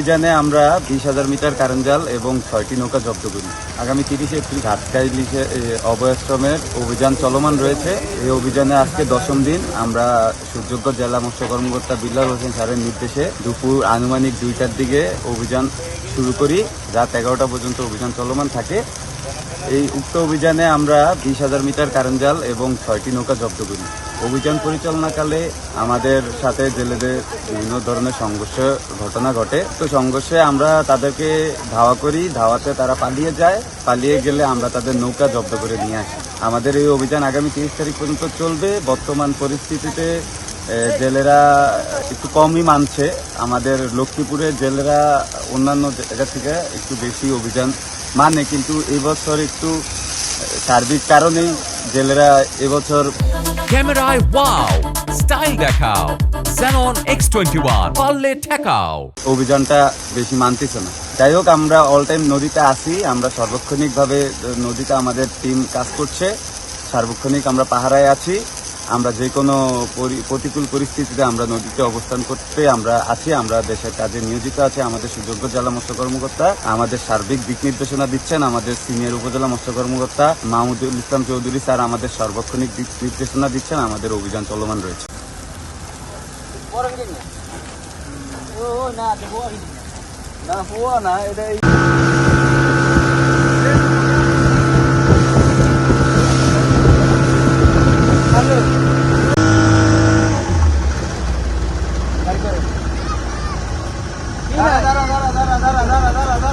অভিযানে আমরা বিশ হাজার মিটার কারেন্ট জাল এবং ছয়টি নৌকা জব্দ করি। আগামী তিরিশে এপ্রিল ঘাটকাই লিখে অভয়াশ্রমের অভিযান চলমান রয়েছে। এই অভিযানে আজকে দশম দিন আমরা সুযোগ্য জেলা মৎস্য কর্মকর্তা বিল্লাল হোসেন স্যারের নির্দেশে দুপুর আনুমানিক দুইটার দিকে অভিযান শুরু করি। রাত এগারোটা পর্যন্ত অভিযান চলমান থাকে। এই উক্ত অভিযানে আমরা বিশ হাজার মিটার কারেন্ট জাল এবং ছয়টি নৌকা জব্দ করি। অভিযান পরিচালনাকালে আমাদের সাথে জেলেদের বিভিন্ন ধরনের সংঘর্ষ ঘটনা ঘটে। তো সংঘর্ষে আমরা তাদেরকে ধাওয়া করি, ধাওয়াতে তারা পালিয়ে যায়। পালিয়ে গেলে আমরা তাদের নৌকা জব্দ করে নিয়ে আসি। আমাদের এই অভিযান আগামী তিরিশ তারিখ পর্যন্ত চলবে। বর্তমান পরিস্থিতিতে জেলেরা একটু কমই মানছে। আমাদের লক্ষ্মীপুরের জেলেরা অন্যান্য জায়গা থেকে একটু বেশি অভিযান মানে কিন্তু এবছর একটু সার্বিক কারণেই জেলেরা এবছর ক্যামেরায় ওয়াও স্টাইল দেখাও। Xenon X21 পারলে ঠেকাও। অভিযানটা বেশি মানতেছে না। যাই হোক, আমরা অল টাইম নদীতে আসি আমরা সার্বক্ষণিকভাবে নদীতে আমাদের টিম কাজ করছে। সার্বক্ষণিক আমরা পাহারায় আছি। আমরা যে কোনো পরি- প্রতিকূল পরিস্থিতিতে আমরা নদীতে অবস্থান করতে আমরা আছি, আমরা দেশের কাজে নিয়োজিত আছি, আমাদের সুযোগ্য জেলা মৎস্য কর্মকর্তা, আমাদের সার্বিক দিক নির্দেশনা দিচ্ছেন, আমাদের সিনিয়র উপজেলা মৎস্য কর্মকর্তা মাহমুদুল ইসলাম চৌধুরী স্যার আমাদের সার্বক্ষণিক দিক নির্দেশনা দিচ্ছেন, আমাদের অভিযান চলমান রয়েছে। না না ધરા ધરા ધરા ધરા ધરા ધરા